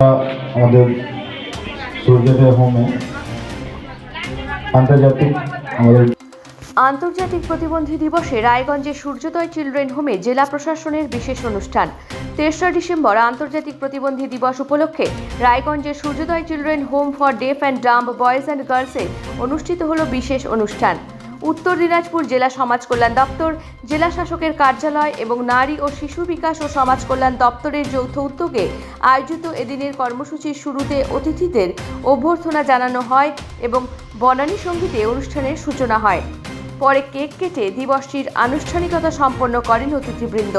আমাদের সূর্যোদয় হোমে আন্তর্জাতিক আমাদের আন্তর্জাতিক প্রতিবন্ধী দিবসে রায়গঞ্জে সূর্যোদয় চিলড্রেন হোমে জেলা প্রশাসনের বিশেষ অনুষ্ঠান। তেসরা ডিসেম্বর আন্তর্জাতিক প্রতিবন্ধী দিবস উপলক্ষে রায়গঞ্জে সূর্যোদয় children home for deaf and dumb boys and গার্লসে অনুষ্ঠিত হল বিশেষ অনুষ্ঠান। উত্তর দিনাজপুর জেলা সমাজ কল্যাণ দপ্তর, জেলা শাসকের কার্যালয় এবং নারী ও শিশু বিকাশ ও সমাজ কল্যাণ দপ্তরের যৌথ উদ্যোগে আয়োজিত এদিনের কর্মসূচির শুরুতে অতিথিদের অভ্যর্থনা জানানো হয় এবং বনানী সঙ্গীতে অনুষ্ঠানের সূচনা হয়। পরে কেক কেটে দিবসটির আনুষ্ঠানিকতা সম্পন্ন করেন অতিথিবৃন্দ।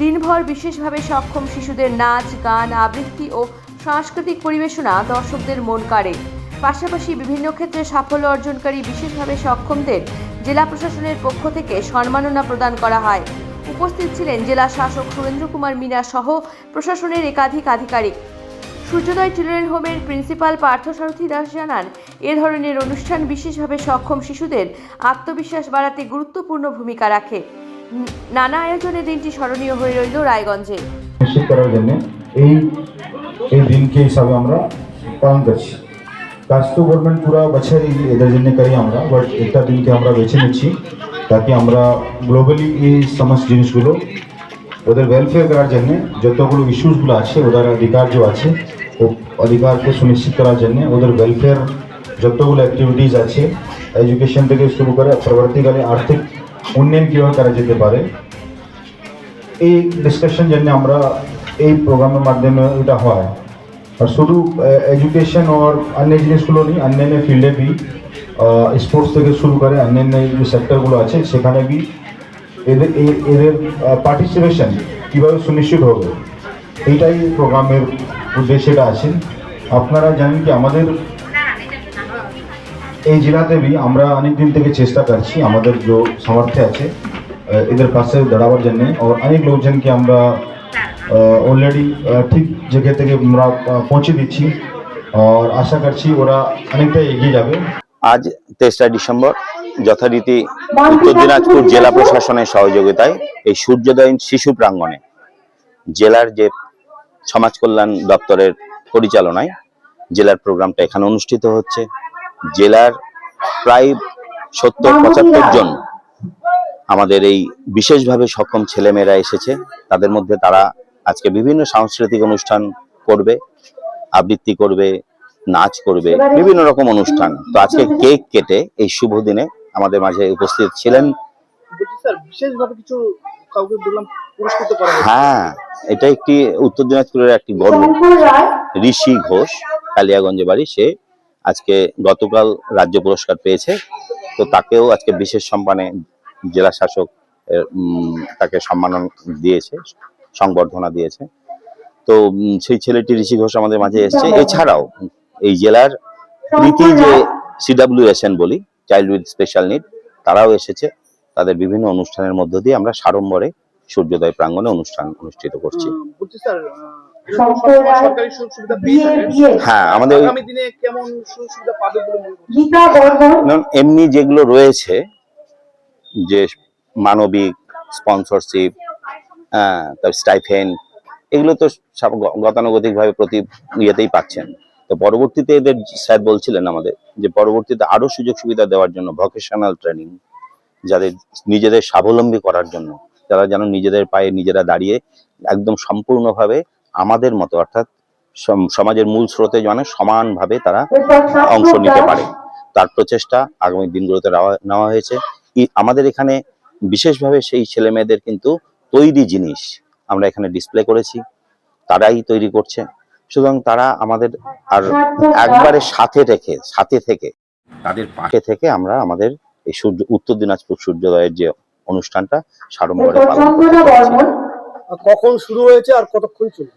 দিনভর বিশেষভাবে সক্ষম শিশুদের নাচ, গান, আবৃত্তি ও সাংস্কৃতিক পরিবেশনা দর্শকদের মন কাড়ে। পাশাপাশি বিভিন্ন ক্ষেত্রে সাফল্য অর্জনকারী বিশেষভাবে সক্ষমদের জেলা প্রশাসনের পক্ষ থেকে সম্মাননা প্রদান করা হয়। উপস্থিত ছিলেন জেলা শাসক সুরেন্দ্র কুমার মিনা সহ প্রশাসনের একাধিক আধিকারিক। সূর্যোদয় চিলড্রেন হোমের প্রিন্সিপাল পার্থসারথী দাস জানান, এ ধরনের অনুষ্ঠান বিশেষভাবে সক্ষম শিশুদের আত্মবিশ্বাস বাড়াতে গুরুত্বপূর্ণ ভূমিকা রাখে। নানা আয়োজনে দিনটি স্মরণীয় হয়ে রইল রায়গঞ্জে। করার জন্য এই দিনকে হিসাবে আমরা পালন করছি। কাজ তো গভর্নমেন্ট পুরো বছরই এদের জন্য করি আমরা বাট একটা দিনকে আমরা বেছে নিচ্ছি তাকে আমরা গ্লোবালি এই সমস্ত জিনিসগুলো, ওদের ওয়েলফেয়ার করার জন্য যতগুলো ইস্যুসগুলো আছে, ওদের অধিকার যে আছে, ও অধিকারকে সুনিশ্চিত করার জন্য ওদের ওয়েলফেয়ার যতগুলো অ্যাক্টিভিটিস আছে এডুকেশন থেকে শুরু করে পরবর্তীকালে আর্থিক উন্নয়ন কীভাবে করা যেতে পারে, এই ডিসকাশন জন্য আমরা এই প্রোগ্রামের মাধ্যমে এটা হয়। আর শুধু এডুকেশন আর অন্য জিনিসগুলো নেই, অন্যান্য ফিল্ডে বি স্পোর্টস থেকে শুরু করে অন্যান্য যে সেক্টরগুলো আছে, সেখানে বি এদের এদের পার্টিসিপেশন কীভাবে সুনিশ্চিত হবে, এইটাই প্রোগ্রামের উদ্দেশ্যটা আছে। আপনারা জানেন কি, আমাদের এই জেলাতে বি আমরা অনেক দিন থেকে চেষ্টা করছি, আমাদের যে সামর্থ্য আছে এদের পাশে দাঁড়াবার জন্য আর অনেক লোকজনকে আমরা অলরেডি ঠিক জায়গা থেকে আমরা পৌঁছে দিচ্ছি। আর আশা করছি ওরা অনেকটা এগিয়ে যাবে। আজ তেসরা ডিসেম্বর যথারীতি উত্তর দিনাজপুর জেলা প্রশাসনের সহযোগিতায় এই সূর্যোদয় শিশু প্রাঙ্গণে জেলার যে সমাজ কল্যাণ দপ্তরের পরিচালনায় জেলার প্রোগ্রামটা এখানে অনুষ্ঠিত হচ্ছে। জেলার প্রায় সত্তর পঁচাত্তর জন আমাদের এই বিশেষভাবে সক্ষম ছেলেমেয়েরা এসেছে। তাদের মধ্যে তারা আজকে বিভিন্ন সাংস্কৃতিক অনুষ্ঠান করবে আবৃত্তি করবে নাচ করবে বিভিন্ন রকম অনুষ্ঠান। তো আজকে কেক কেটে এই শুভ দিনে আমাদের মাঝে উপস্থিত ছিলেন। হ্যাঁ এটা একটি উত্তর দিনাজপুরের একটি গর্ব। ঋষি ঘোষ কালিয়াগঞ্জে বাড়ি সে আজকে গতকাল রাজ্য পুরস্কার পেয়েছে। তো তাকেও আজকে বিশেষ সম্মানে জেলা শাসক তাকে সম্মান দিয়েছে। সংবর্ধনা দিয়েছে। তো সেই ছেলেটি ঋষি ঘোষ আমাদের মাঝে এসেছে। এছাড়াও এই জেলার প্রীতি যে সিডাব্লিউএসএন বলি চাইল্ড উইথ স্পেশাল নিড তারাও এসেছে। তাদের বিভিন্ন অনুষ্ঠানের মধ্য দিয়ে আমরা সাড়ম্বরে সূর্যোদয় প্রাঙ্গণে অনুষ্ঠান অনুষ্ঠিত করছি। হ্যাঁ আমাদের ওই- আগামী দিনে কেমন সুযোগ সুবিধা পাবে বলে মনে করছেন? না, এমনি যেগুলো রয়েছে যে মানবিক স্পন্সরশিপ হ্যাঁ তার স্টাইফেন এগুলো তো সব গতানুগতিক ভাবে প্রতি ইয়েতেই পাচ্ছেন। তো পরবর্তীতে এদের স্যার বলছিলেন আমাদের যে পরবর্তীতে আরও সুযোগ সুবিধা দেওয়ার জন্য ভকেশনাল ট্রেনিং যাদের নিজেদের স্বাবলম্বী করার জন্য, যারা যেন নিজেদের পায়ে নিজেরা দাঁড়িয়ে একদম সম্পূর্ণভাবে আমাদের মতো, অর্থাৎ সম- সমাজের মূল স্রোতে যেন সমানভাবে তারা অংশ নিতে পারে। তার প্রচেষ্টা আগামী দিনগুলোতে নেওয়া- হয়েছে। আমাদের এখানে বিশেষভাবে সেই ছেলে মেয়েদের কিন্তু তৈরি জিনিস আমরা এখানে ডিসপ্লে করেছি তারাই তৈরি করছে। সুতরাং তারা আমাদের আর একবারে সাথে রেখে সাথে থেকে তাদের পাশে থেকে আমরা আমাদের এই সূর্য উত্তর দিনাজপুর সূর্যোদয়ের যে অনুষ্ঠানটা সাড়ম্বরে পালন কখন শুরু হয়েছে আর কতক্ষণ চলবে?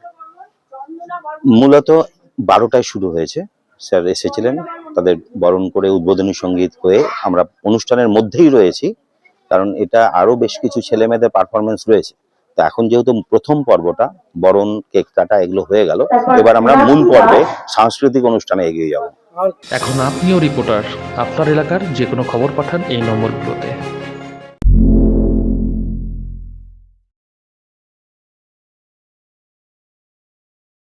মূলত বারোটায় শুরু হয়েছে। স্যার এসেছিলেন তাদের বরণ করে উদ্বোধনী সংগীত হয়ে আমরা অনুষ্ঠানের মধ্যেই রয়েছি। কারণ এটা আরও বেশ কিছু ছেলে মেয়েদের পারফরমেন্স রয়েছে। তো এখন যেহেতু প্রথম পর্বটা বরণ কেক কাটা এগুলো হয়ে গেল এবার আমরা মূল পর্বে সাংস্কৃতিক অনুষ্ঠানে এগিয়ে যাব। এখন আপনিও রিপোর্টার আপনার এলাকার যে কোনো খবর পাঠান এই নম্বরগুলোতে।